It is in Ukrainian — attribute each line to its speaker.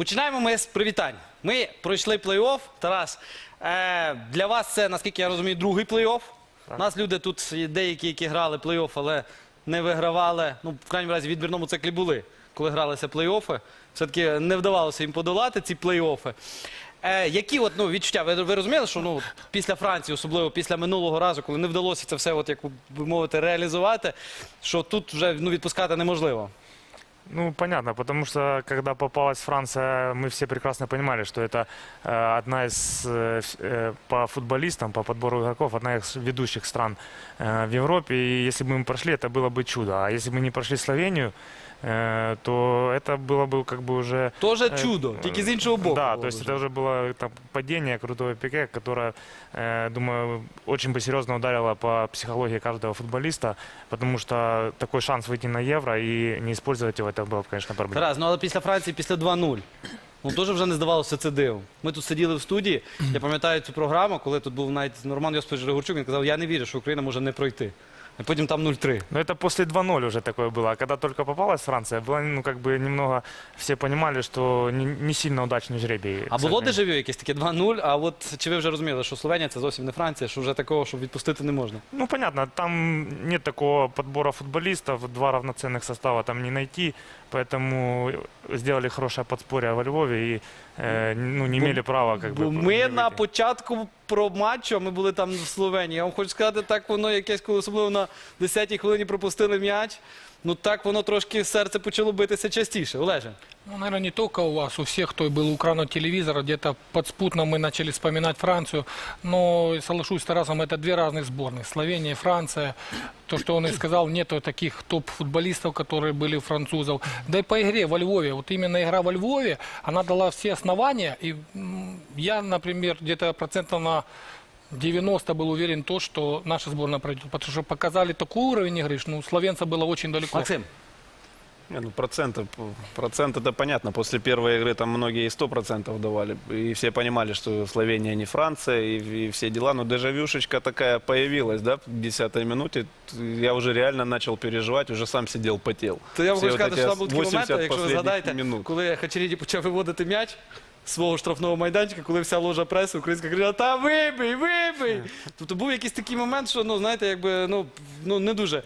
Speaker 1: Починаємо ми з привітань. Ми пройшли плей-офф. Тарас, е, для вас це, наскільки я розумію, другий плей-офф. У нас люди тут є деякі, які грали плей-офф, але не вигравали. Ну, в крайньому разі, в відбірному циклі були, коли гралися плей-оффи. Все-таки не вдавалося їм подолати ці плей-оффи. Е, які от, ну, відчуття? Ви, ви розуміли, що ну, після Франції, особливо після минулого разу, коли не вдалося це все, от, як би мовити, реалізувати, що тут вже ну, відпускати неможливо.
Speaker 2: Ну, понятно, потому что когда попалась Франция, мы все прекрасно понимали, что это э, одна из, э, э, по футболистам, по подбору игроков, одна из ведущих стран э, в Европе. И если бы мы прошли, это было бы чудо. А если бы мы не прошли Словению, э, то это было бы как бы уже...
Speaker 1: Тоже
Speaker 2: Э,
Speaker 1: чудо, тільки з іншого боку.
Speaker 2: Да, то есть
Speaker 1: вже.
Speaker 2: это уже было там, падение крутого пике, которое, э, думаю, очень бы серьезно ударило по психологии каждого футболиста, потому что такой шанс выйти на Евро и не использовать его, это было, б, звісно, проблема.
Speaker 1: Тарас, ну але після Франції, після 2-0. Ну теж вже не здавалося це дивом. Ми тут сиділи в студії. Я пам'ятаю цю програму, коли тут був навіть Норман Йосипович Григорчук, він казав, я не вірю, що Україна може не пройти А потім там 0-3.
Speaker 2: Но это после 2-0 уже такое было. А когда только попалась Франция, было, ну, как бы немного, все понимали, что не, не сильно удачный жребий.
Speaker 1: А
Speaker 2: к
Speaker 1: було
Speaker 2: сожалению.
Speaker 1: дежавю якесь таке 2-0, а от чи ви вже розуміли, що Словенія це зовсім не Франція, що вже такого, що відпустити не можна?
Speaker 2: Ну, понятно, там нет такого подбора футболистов, два равноценных состава там не найти, поэтому сделали хорошее подспорье во Львове и э, ну, не
Speaker 1: Бо-
Speaker 2: имели права как
Speaker 1: Бо
Speaker 2: бы...
Speaker 1: ми
Speaker 2: не
Speaker 1: на
Speaker 2: выйти.
Speaker 1: початку про матчу, а ми були там в Словенії. Я вам хочу сказати, так воно якесь, коли особливо на 10-й хвилині пропустили м'яч. Ну так воно трошки серце почало битися частіше. Олеже.
Speaker 3: Ну, наверное, не только у вас, у всех, кто был у экрана телевизора, где-то подспутно мы начали вспоминать Францию. Но соглашусь с Тарасом, это две разные сборные. Словения и Франция. То, что он и сказал, нету таких топ-футболистов, которые были у французов. Да и по игре во Львове, вот именно игра во Львове, она дала все основания. И м, я, например, где-то процентов на 90 был уверен то, что наша сборная пройдет. Потому что показали такой уровень игры, что ну, у словенца было очень далеко.
Speaker 1: Максим.
Speaker 4: Не, ну проценты, процент это понятно. После первой игры там многие и 100% давали. И все понимали, что Словения не Франция и, и все дела. Но дежавюшечка такая появилась, да, в 10 минуте. Я уже реально начал переживать, уже сам сидел, потел.
Speaker 1: То я вам
Speaker 4: Все
Speaker 1: хочу
Speaker 4: вот
Speaker 1: сказати,
Speaker 4: эти
Speaker 1: що там був такий момент,
Speaker 4: 80
Speaker 1: якщо ви
Speaker 4: последних
Speaker 1: згадаєте,
Speaker 4: минут.
Speaker 1: коли Хачеріді почав виводити м'яч з свого штрафного майданчика, коли вся ложа преси українська кричала, та вибий, вибий. Тобто був якийсь такий момент, що, ну, знаєте, якби, ну, ну не дуже.